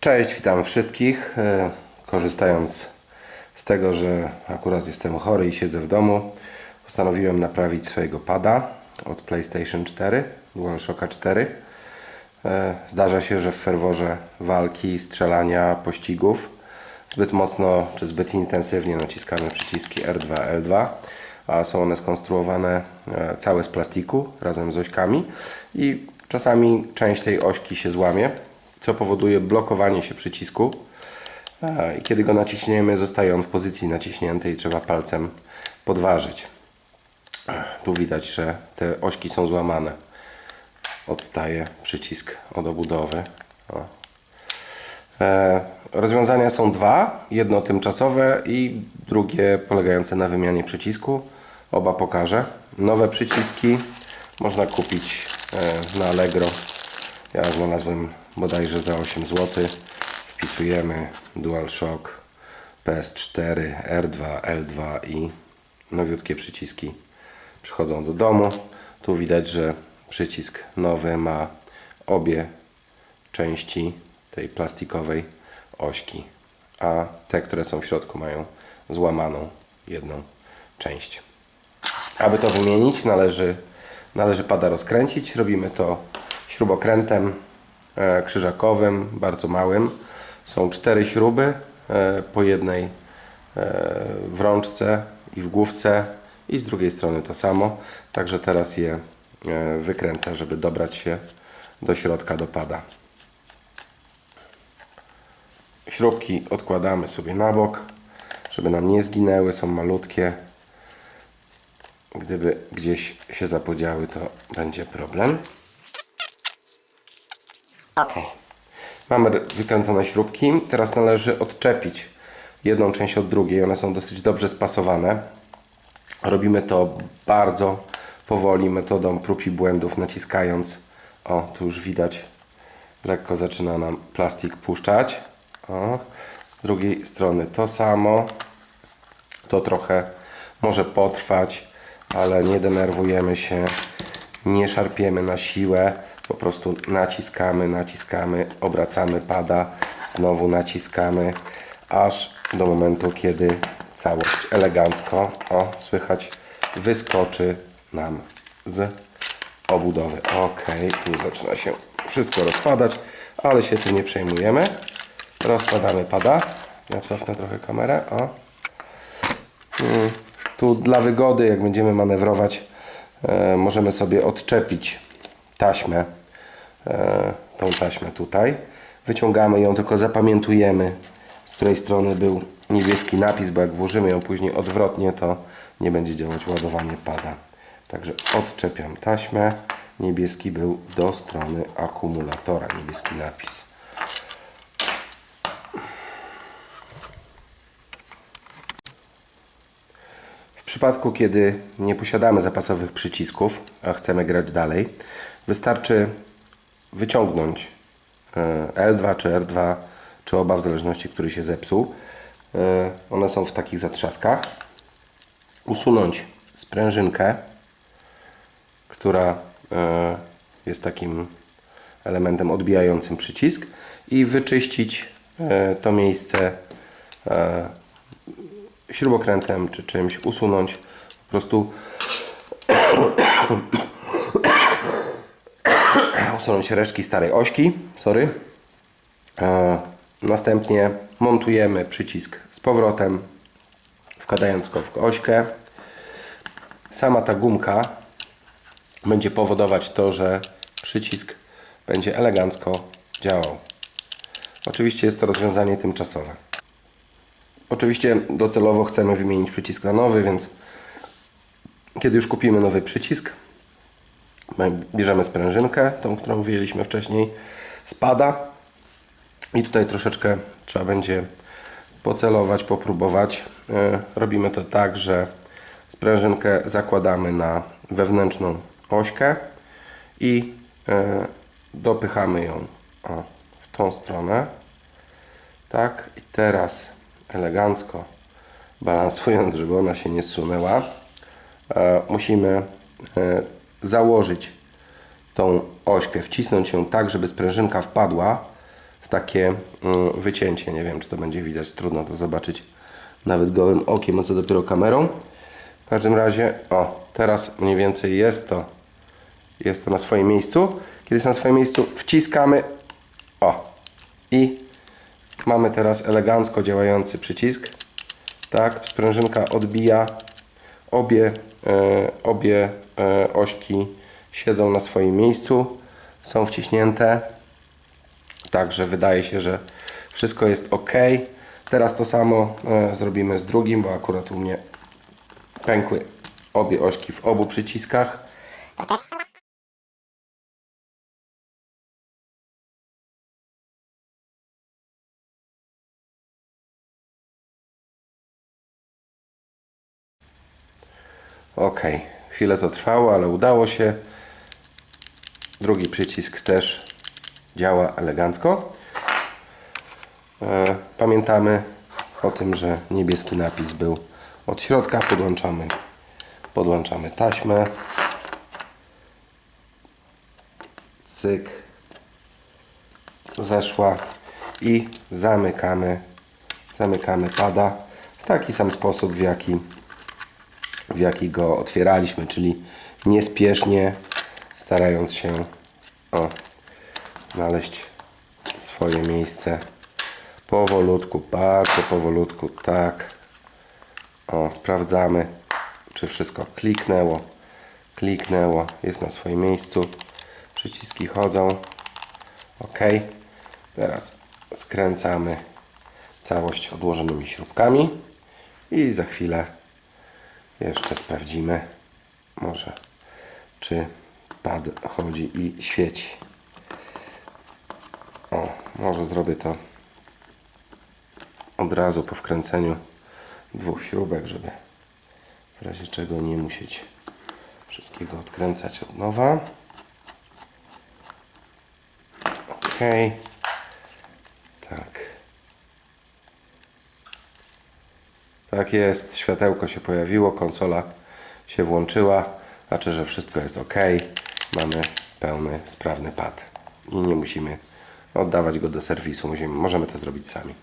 Cześć, witam wszystkich. E, Korzystając z tego, że akurat jestem chory i siedzę w domu, postanowiłem naprawić swojego pada od PlayStation 4, DualShocka 4. E, Zdarza się, że w ferworze walki, strzelania, pościgów zbyt mocno czy zbyt intensywnie naciskamy przyciski R2, L2, a są one skonstruowane e, całe z plastiku razem z ośkami i czasami część tej ośki się złamie, co powoduje blokowanie się przycisku a, i kiedy go naciśniemy zostaje on w pozycji naciśniętej trzeba palcem podważyć. Tu widać, że te ośki są złamane. Odstaje przycisk od obudowy. O. E, rozwiązania są dwa. Jedno tymczasowe i drugie polegające na wymianie przycisku. Oba pokażę. Nowe przyciski można kupić e, na Allegro. Ja znalazłem bodajże za 8 zł. Wpisujemy DualShock PS4, R2, L2 i nowiutkie przyciski przychodzą do domu. Tu widać, że przycisk nowy ma obie części tej plastikowej ośki, a te, które są w środku mają złamaną jedną część. Aby to wymienić należy, należy pada rozkręcić. Robimy to śrubokrętem krzyżakowym, bardzo małym. Są cztery śruby e, po jednej e, w rączce i w główce i z drugiej strony to samo. Także teraz je e, wykręcę, żeby dobrać się do środka do pada. Śrubki odkładamy sobie na bok, żeby nam nie zginęły, są malutkie. Gdyby gdzieś się zapodziały, to będzie problem. Mamy wykręcone śrubki. Teraz należy odczepić jedną część od drugiej. One są dosyć dobrze spasowane. Robimy to bardzo powoli, metodą prób i błędów, naciskając. O, tu już widać, lekko zaczyna nam plastik puszczać. O, z drugiej strony to samo. To trochę może potrwać, ale nie denerwujemy się, nie szarpiemy na siłę, po prostu naciskamy, naciskamy, obracamy pada, znowu naciskamy, aż do momentu, kiedy całość elegancko, o, słychać, wyskoczy nam z obudowy. Ok, tu zaczyna się wszystko rozpadać, ale się tym nie przejmujemy. Rozkładamy pada. Ja cofnę trochę kamerę. O. Mm, Tu dla wygody, jak będziemy manewrować, e, możemy sobie odczepić taśmę, tą taśmę tutaj. Wyciągamy ją, tylko zapamiętujemy, z której strony był niebieski napis, bo jak włożymy ją później odwrotnie, to nie będzie działać ładowanie pada. Także odczepiam taśmę. Niebieski był do strony akumulatora, niebieski napis. W przypadku, kiedy nie posiadamy zapasowych przycisków, a chcemy grać dalej, wystarczy wyciągnąć e, L2 czy R2, czy oba, w zależności, który się zepsuł. E, One są w takich zatrzaskach. Usunąć sprężynkę, która e, jest takim elementem odbijającym przycisk i wyczyścić to miejsce śrubokrętem czy czymś usunąć po prostu usunąć resztki starej ośki sorry. E, następnie montujemy przycisk z powrotem wkładając go w ośkę sama ta gumka będzie powodować to, że przycisk będzie elegancko działał. Oczywiście jest to rozwiązanie tymczasowe. Oczywiście docelowo chcemy wymienić przycisk na nowy, więc kiedy już kupimy nowy przycisk, bierzemy sprężynkę, tą, którą wyjęliśmy wcześniej, spada i tutaj troszeczkę trzeba będzie pocelować, popróbować. E, Robimy to tak, że sprężynkę zakładamy na wewnętrzną ośkę i e, dopychamy ją w tą stronę. Tak, i teraz elegancko balansując, żeby ona się nie zsunęła, e, musimy założyć tą ośkę, wcisnąć ją tak, żeby sprężynka wpadła w takie mm, wycięcie. Nie wiem, czy to będzie widać, trudno to zobaczyć nawet gołym okiem, a co dopiero kamerą. W każdym razie, o, teraz mniej więcej jest to, jest to na swoim miejscu. Kiedy jest na swoim miejscu, wciskamy, o, i mamy teraz elegancko działający przycisk. Tak, sprężynka odbija, obie, e, obie ośki siedzą na swoim miejscu, są wciśnięte. Także wydaje się, że wszystko jest ok. Teraz to samo e, zrobimy z drugim, bo akurat u mnie pękły obie ośki w obu przyciskach. Ok, chwilę to trwało, ale udało się. Drugi przycisk też działa elegancko. E, Pamiętamy o tym, że niebieski napis był od środka. Podłączamy, podłączamy taśmę. Cyk. Weszła i zamykamy, zamykamy pada w taki sam sposób, w jaki jaki go otwieraliśmy, czyli niespiesznie, starając się o, znaleźć swoje miejsce powolutku, bardzo powolutku, tak. O, sprawdzamy, czy wszystko kliknęło, kliknęło, jest na swoim miejscu, przyciski chodzą, ok. Teraz skręcamy całość odłożonymi śrubkami i za chwilę jeszcze sprawdzimy, może czy pad chodzi i świeci. O, może zrobię to od razu po wkręceniu dwóch śrubek, żeby w razie czego nie musieć wszystkiego odkręcać od nowa. Ok. Tak. Tak jest, światełko się pojawiło, konsola się włączyła, znaczy, że wszystko jest ok. Mamy pełny, sprawny pad i nie musimy oddawać go do serwisu, możemy to zrobić sami.